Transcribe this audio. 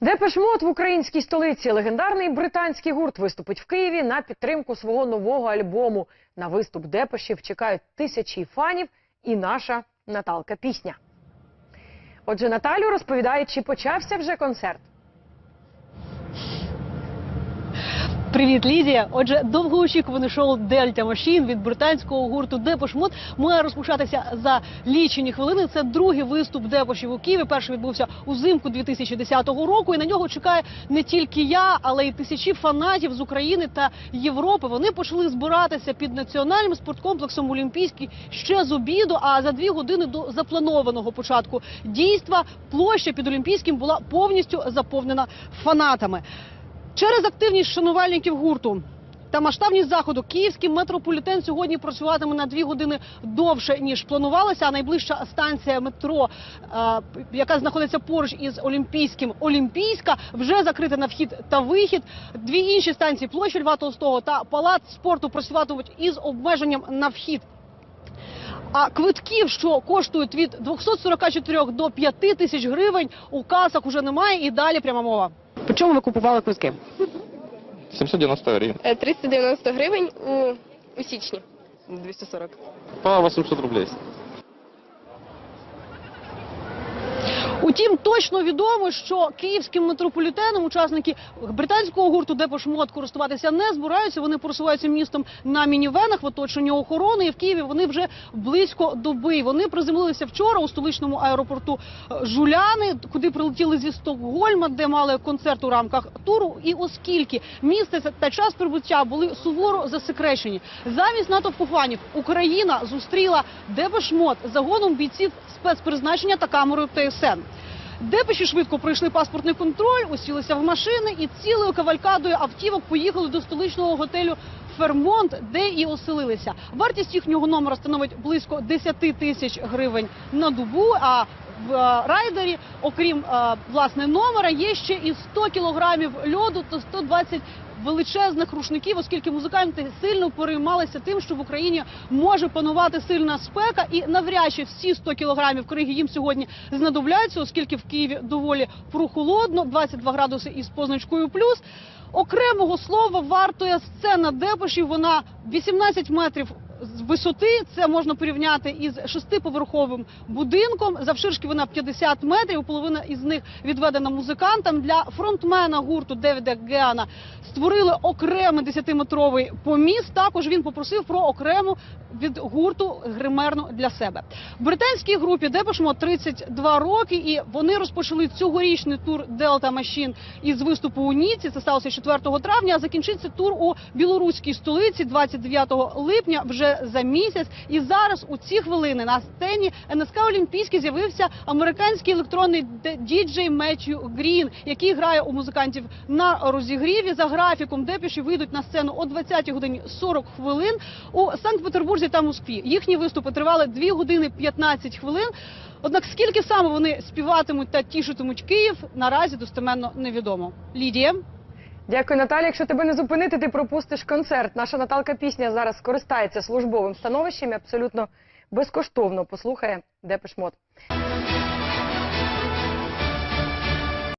Депешмот в українській столиці. Легендарний британський гурт виступить в Києві на підтримку свого нового альбому. На виступ Депешів чекають тисячі фанів і наша Наталка пісня. Отже, Наталю розповідає, чи почався вже концерт. Привіт, Лідія. Отже, довгоочікуване шоу Дельта Машін від британського гурту Депош Мод має розпочатися за лічені хвилини. Це другий виступ Депошів у Києві. Перший відбувся узимку 2010 року. І на нього чекає не тільки я, але й тисячі фанатів з України та Європи. Вони почали збиратися під національним спорткомплексом Олімпійський ще з обіду. А за дві години до запланованого початку дійства площа під Олімпійським була повністю заповнена фанатами. Через активність шанувальників гурту та масштабність заходу київський метрополітен сьогодні працюватиме на дві години довше ніж планувалося. А найближча станція метро, е, яка знаходиться поруч із Олімпійським, Олімпійська, вже закрита на вхід та вихід. Дві інші станції площі Льва Толстого та палац спорту працюватимуть із обмеженням на вхід. А квитків, що коштують від 244 до 5 тисяч гривень, у касах уже немає. І далі пряма мова. По чому ви купували квитки? 790 гривень. Е, 390 гривень у, у січні. 240. По 800 рублей. Утім, точно відомо, що київським метрополітеном учасники британського гурту Депош Мод користуватися не збираються. Вони просуваються містом на мінівенах в оточенні охорони. І в Києві вони вже близько доби. Вони приземлилися вчора у столичному аеропорту е, Жуляни, куди прилетіли зі Стокгольма, де мали концерт у рамках туру. І оскільки місце та час прибуття були суворо засекречені, замість натовпу фанів Україна зустріла Депош Мод загоном бійців спецпризначення та камерою ТСН. Депеші швидко пройшли паспортний контроль, усілися в машини і цілою кавалькадою автівок поїхали до столичного готелю Фермонт, де і оселилися. Вартість їхнього номера становить близько 10 тисяч гривень на добу. А в е, райдері, окрім е, власне номера, є ще і 100 кілограмів льоду та 120 величезних рушників, оскільки музиканти сильно переймалися тим, що в Україні може панувати сильна спека, і навряд чи всі 100 кілограмів криги їм сьогодні знадобляться, оскільки в Києві доволі прохолодно, 22 градуси із позначкою плюс. Окремого слова вартує сцена депошів. Вона 18 метрів з висоти. Це можна порівняти із шестиповерховим будинком. Завширшки вона 50 метрів. Половина із них відведена музикантам. Для фронтмена гурту Девіда Геана створили окремий 10-метровий поміст. Також він попросив про окрему від гурту гримерну для себе. Британській групі Депешмо 32 роки, і вони розпочали цьогорічний тур Delta Machine із виступу у Ніці. Це сталося 4 травня. А закінчиться тур у білоруській столиці 29 липня вже за місяць. І зараз у ці хвилини на сцені НСК Олімпійський з'явився американський електронний діджей Меттью Грін, який грає у музикантів на розігріві. За графіком депіші вийдуть на сцену о 20 годині 40 хвилин у Санкт-Петербурзі та Москві. Їхні виступи тривали 2 години 15 хвилин. Однак скільки саме вони співатимуть та тішитимуть Київ, наразі достеменно невідомо. Лідія. Дякую, Наталі. Якщо тебе не зупинити, ти пропустиш концерт. Наша Наталка пісня зараз скористається службовим становищем і абсолютно безкоштовно послухає Депешмот.